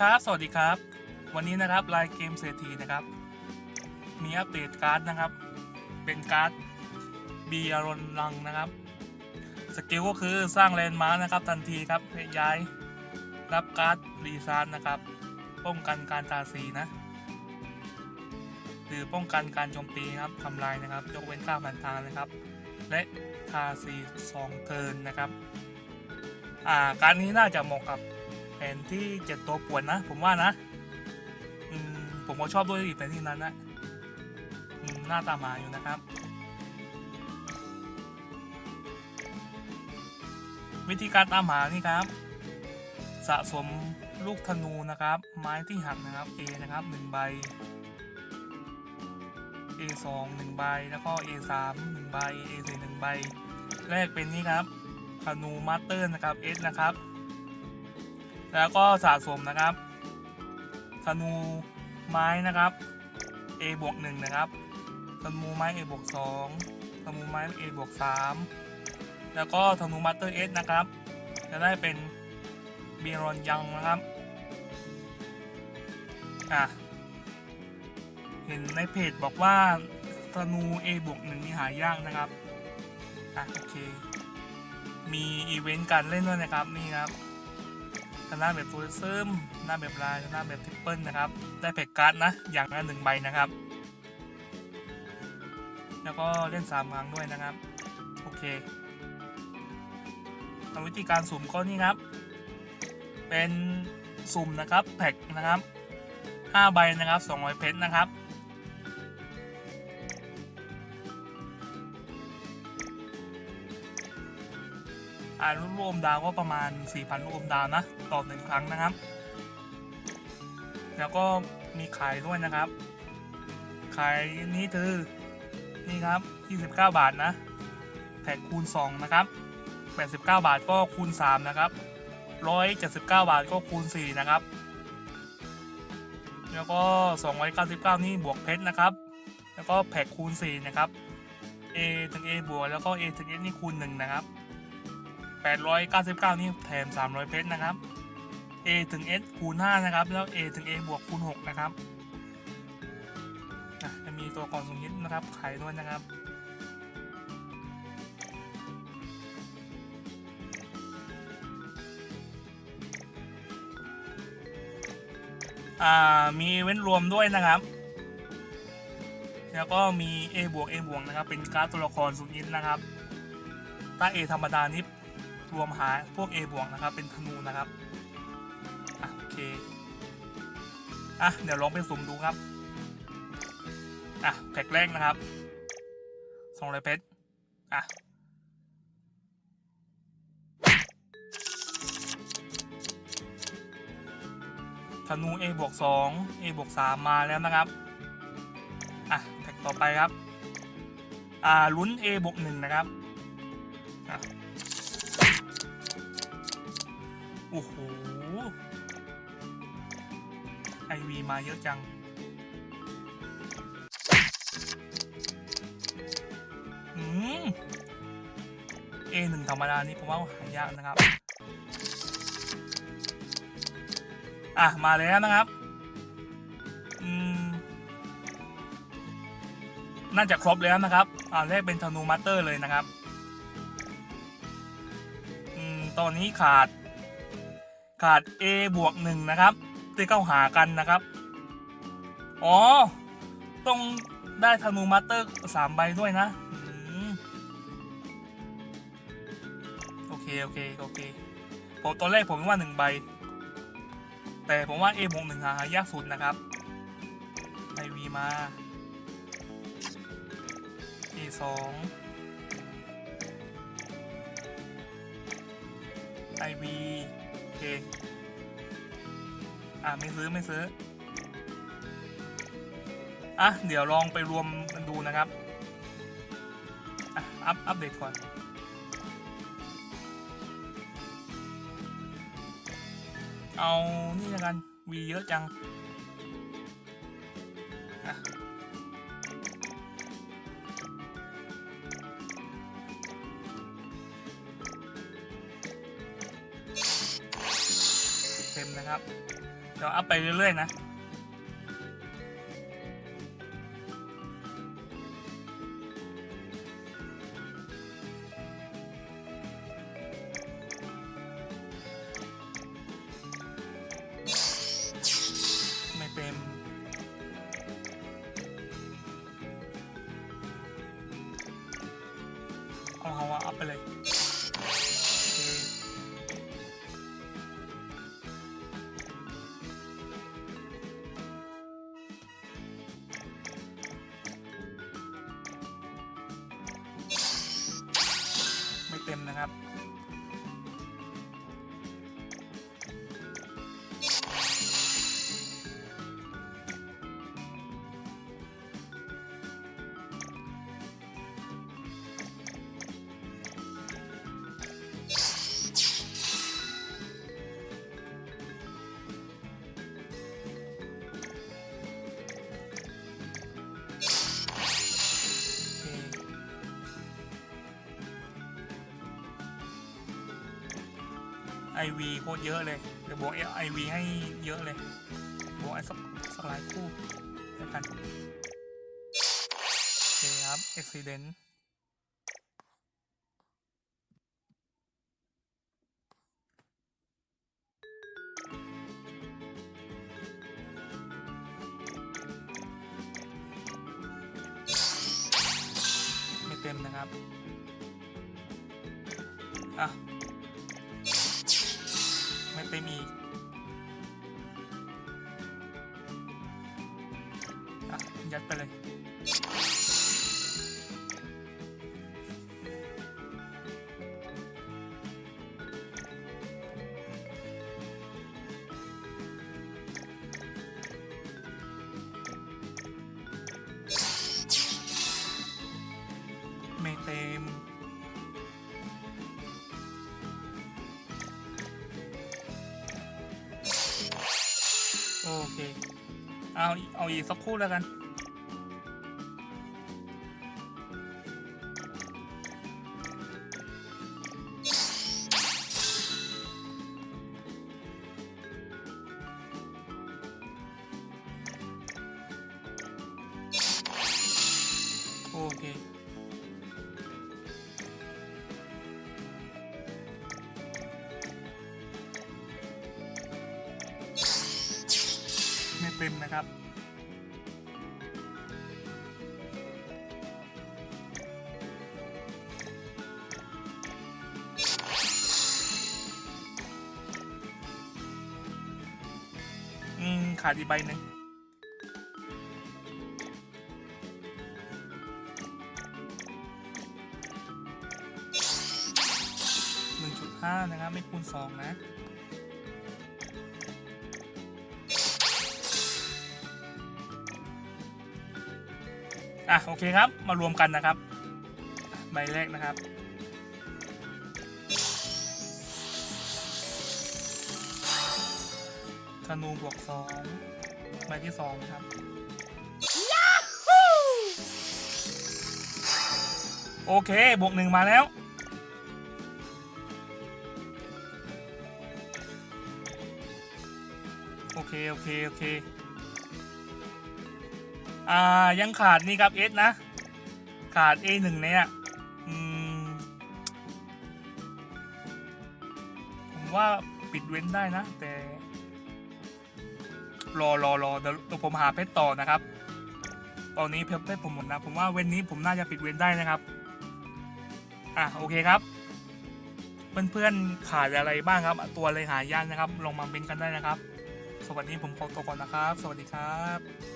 ครับ สวัสดีครับ วันนี้นะครับลายเกมเศรษฐีนะครับ มีอัปเดตการ์ดนะครับ เป็นการ์ดบีอารอนลังนะครับ สกิลก็คือสร้างแลนด์มาร์คนะครับทันทีครับให้ย้ายรับการ์ดรีซานนะครับ ป้องกันการตาสีนะหรือป้องกันการโจมตีครับทำลายนะครับ ยกเว้นค่าพันธางนะครับ และทาสีสองเทิร์นนะครับ อ่า การนี้น่าจะเหมาะกับ นที่เจ็ดตัวป่วนนะ ผมว่านะ อืม ผมก็ชอบด้วยอีกแผนที่นั้นนะอืมหน้าตามาอยู่นะครับ วิธีการตามหานี่ครับ สะสมลูกธนูนะครับ ไม้ที่หักนะครับ A นะครับหนึ่งใบ A สองหนึ่งใบแล้วก็ A สามหนึ่งใบ A สี่หนึ่งใบแรกเป็นนี้ครับธนูมาสเตอร์นะครับ S นะครับ แล้วก็สะสมนะครับธนูไม้นะครับ A บวกหนึ่งนะครับธนูไม้ A บวกสองธนูไม้ A บวกสามแล้วก็ธนูมาสเตอร์ S นะครับ จะได้เป็นเบีรอนยังนะครับอะเห็นในเพจบอกว่าธนู A บวกหนึ่งนี่หายากนะครับอะโอเค มีอีเวนต์การเล่นด้วยนะครับนี่ครับ ชนะแบบตัวซึมหน้าแบบลายหน้าแบบทริปเปิลนะครับ ได้แพ็กการ์ดนะ อย่างละหนึ่งใบนะครับ แล้วก็เล่นสามครั้งด้วยนะครับ โอเคทวิธีการสุ่มก็นี่ครับ เป็นสุ่มนะครับแพ็กนะครับ 5 ใบนะครับ 200 เพชรนะครับ อ่ารวบรวมดาวก็ประมาณ 4,000รวมดาวนะต่อหนึ่งครั้งนะครับ แล้วก็มีขายด้วยนะครับ ขายนี้คือนี่ครับ 29 บาทนะแพ็คคูณ 2 นะครับ 89 บาทก็คูณ 3 นะครับ 179 บาทก็คูณ 4 นะครับ แล้วก็ 299 นี่บวกเพชรนะครับ แล้วก็แพ็คคูณ 4 นะครับ A ถึง A บวกแล้วก็ A ถึง S นี่คูณ 1 นะครับ 899 นี่แถม 300 เพชรนะครับ A ถึง S คูณ 5 นะครับ แล้ว A ถึง A บวกคูณ 6 นะครับ จะมีตัวกล่องสมยิดนะครับ ขายด้วยนะครับมีเว้นรวมด้วยนะครับ แล้วก็มี A บวก A บวกนะครับ เป็นการ์ดตัวละครสุยินนะครับ ถ้า A ธรรมดานี่ รวมหาพวก A บวกนะครับ เป็นธนูนะครับอะโอเคอะเดี๋ยวลองไปสุ่มดูครับอะแพ็กแรกนะครับสองร้อยเพชรอะธนู A บวก2 A บวก3มาแล้วนะครับ อะแพ็กต่อไปครับ อ่าลุ้น A บวก1นะครับ โอ้โหไอวีมาเยอะจัง อืม A1 ธรรมดานี่ผมว่าหายากนะครับ อะ มาแล้วนะครับ อืม น่าจะครบแล้วนะครับอ่าแรกเป็นธนูมาสเตอร์เลยนะครับ อืม ตอนนี้ขาด ขาด A บวกหนึ่งนะครับ ที่เข้าหากันนะครับ อ๋อ ต้องได้ธนูมาสเตอร์สามใบด้วยนะอโอเค โอเค โอเค ผมตอนแรกผมว่าหนึ่งใบ แต่ผมว่า A บวกหนึ่งหายากสุดนะครับไอวีมา A สองไอวี เค อะไม่ซื้อไม่ซื้อ อะ เดี๋ยวลองไปรวมกันดูนะครับ อะ อัพอัปเดตก่อน เอานี่ละกันวีเยอะจัง นะครับ เดี๋ยวอัพไปเรื่อยๆนะ ไอวีโคตรเยอะเลยเดี๋ยวบวกไอวีให้เยอะเลยบวกไอสักสักหลายคู่แล้วกันโอเคครับ accident ไม่เต็มนะครับ อะ ไปมีอะยัดไปเลย เอาเอาอีกสักคู่แล้วกัน็มนะครับ อืม ขาดอีกใบหนึ่งหนึ่งจุดห้านะครับ ไม่คูณสองนะ อะโอเคครับมารวมกันนะครับใบแรกนะครับ ธนูบวกสองใบที่สองครับ โอเค บวกหนึ่งมาแล้ว โอเค โอเค โอเค อ่ายังขาดนี่ครับเอสนะ ขาด A หนึ่งเนี่ยผมว่าปิดเว้นได้นะ แต่ รอรอรอเดี๋ยวผมหาเพชรต่อนะครับ ตอนนี้เพชรผมหมดนะ ผมว่าเว้นนี้ผมน่าจะปิดเว้นได้นะครับ อะโอเคครับ เพื่อนๆขาดอะไรบ้างครับ ตัวอะไรหายากนะครับลองมาเม้นกันได้นะครับ สวัสดีผมขอตัวก่อนนะครับ สวัสดีครับ